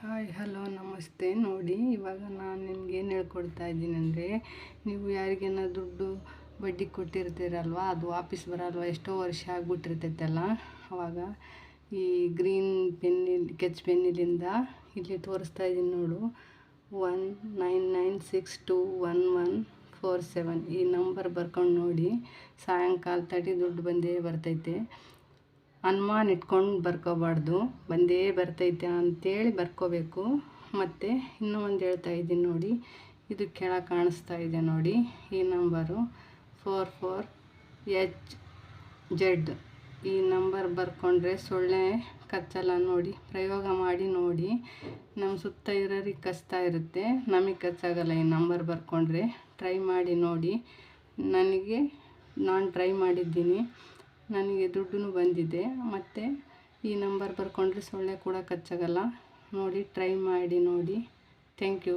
Hi, hello, ನಮಸ್ತೆ. ನೋಡಿ, ಇವಾಗ ನಾನು ನಿಮ್ಗೆ ಏನು ಹೇಳ್ಕೊಡ್ತಾ ಇದ್ದೀನಿ ಅಂದರೆ, ನೀವು ಯಾರಿಗೇನ ದುಡ್ಡು ಬಡ್ಡಿ ಕೊಟ್ಟಿರ್ತೀರಲ್ವ, ಅದು ವಾಪಸ್ ಬರಲ್ವ, ಎಷ್ಟೋ ವರ್ಷ ಆಗಿಬಿಟ್ಟಿರ್ತೈತಲ್ಲ, ಅವಾಗ ಈ ಗ್ರೀನ್ ಪೆನ್ನಿ ಕೆಚ್ ಪೆನ್ನಿಲಿಂದ ಇಲ್ಲಿ ತೋರಿಸ್ತಾ ಇದ್ದೀನಿ ನೋಡು. One nine nine six two one one four seven ಈ ನಂಬರ್ ಬರ್ಕೊಂಡು ನೋಡಿ. ಸಾಯಂಕಾಲ ತಟಿ ದುಡ್ಡು ಬಂದೇ ಬರ್ತೈತೆ. ಅನುಮಾನ ಇಟ್ಕೊಂಡು ಬರ್ಕೋಬಾರ್ದು. ಬಂದೇ ಬರ್ತೈತೆ ಅಂತೇಳಿ ಬರ್ಕೋಬೇಕು. ಮತ್ತು ಇನ್ನೂ ಒಂದು ಹೇಳ್ತಾ ಇದ್ದೀನಿ ನೋಡಿ. ಇದು ಕೆಳಗೆ ಕಾಣಿಸ್ತಾ ಇದೆ ನೋಡಿ. ಈ number four four H Z ಈ ನಂಬರ್ ಬರ್ಕೊಂಡ್ರೆ ಸೊಳ್ಳೆ ಕಚ್ಚಲ್ಲ ನೋಡಿ. ಪ್ರಯೋಗ ಮಾಡಿ ನೋಡಿ. ನಮ್ಮ ಸುತ್ತ ಇರೋರಿಗೆ ಕಚ್ತಾ ಇರುತ್ತೆ. ನಮಗೆ ಕಚ್ಚಾಗಲ್ಲ ಈ ನಂಬರ್ ಬರ್ಕೊಂಡ್ರೆ. ಟ್ರೈ ಮಾಡಿ ನೋಡಿ. ನನಗೆ ನಾನು ಟ್ರೈ ಮಾಡಿದ್ದೀನಿ. ನನಗೆ ದುಡ್ಡು ಬಂದಿದೆ, ಮತ್ತು ಈ ನಂಬರ್ ಬರ್ಕೊಂಡ್ರೆ ಸೊಳ್ಳೆ ಕೂಡ ಕಚ್ಚಾಗಲ್ಲ. ನೋಡಿ ಟ್ರೈ ಮಾಡಿ ನೋಡಿ. Thank you